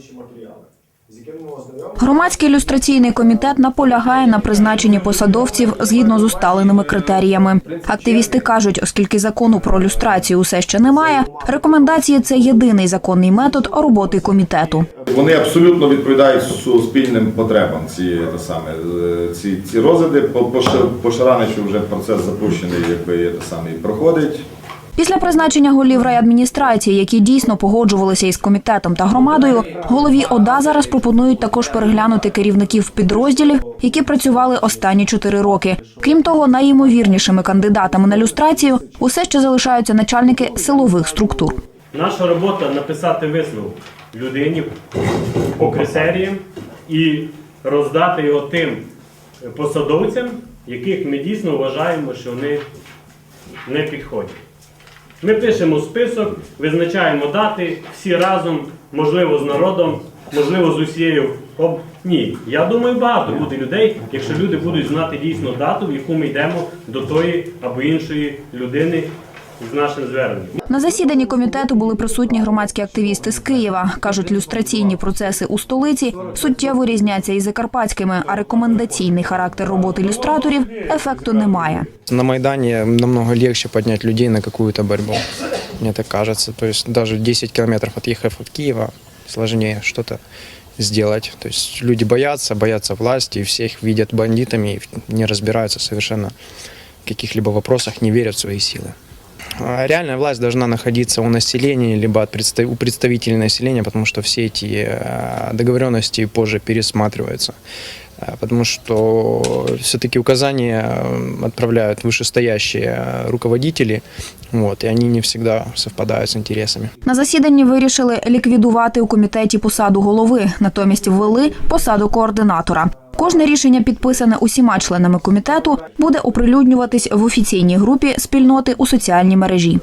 інші матеріали. Громадський ілюстраційний комітет наполягає на призначенні посадовців згідно з усталеними критеріями. Активісти кажуть, оскільки закону про люстрацію усе ще немає, рекомендації це єдиний законний метод роботи комітету. Вони абсолютно відповідають суспільним потребам. Ці те саме е, ці, ці розгляди по, по, по Шараничу вже процес запущений, якби те саме проходить. Після призначення голів райадміністрації, які дійсно погоджувалися із комітетом та громадою, голові ОДА зараз пропонують також переглянути керівників підрозділів, які працювали останні чотири роки. Крім того, найімовірнішими кандидатами на люстрацію усе ще залишаються начальники силових структур. Наша робота написати висновок людині по критеріям і роздати його тим посадовцям, яких ми дійсно вважаємо, що вони не підходять. Ми пишемо список, визначаємо дати всі разом, можливо, з народом, можливо, з усією. об- Ні, я думаю, багато буде людей, якщо люди будуть знати дійсно дату, в яку ми йдемо до тої або іншої людини з нашим зверненням. На засіданні комітету були присутні громадські активісти з Києва. кажуть, люстраційні процеси у столиці суттєво різняться із закарпатськими, а рекомендаційний характер роботи люстраторів ефекту немає. На Майдане намного легче поднять людей на какую-то борьбу, мне так кажется. То есть даже 10 километров отъехав от Киева, сложнее что-то сделать. То есть люди боятся, боятся власти, и все их видят бандитами, и не разбираются совершенно в каких-либо вопросах, не верят в свои силы А Реальная власть должна находиться у населения, либо от представ- у представителей населения, потому что все эти э, договоренности позже пересматриваются. Э, Потому что все-таки указания э, отправляют вышестоящие э, руководители, вот, и они не всегда совпадают с интересами. На засіданні вирішили ліквідувати у комітеті посаду голови, натомість ввели посаду координатора. Кожне рішення, підписане усіма членами комітету, буде оприлюднюватись в офіційній групі спільноти у соціальній мережі.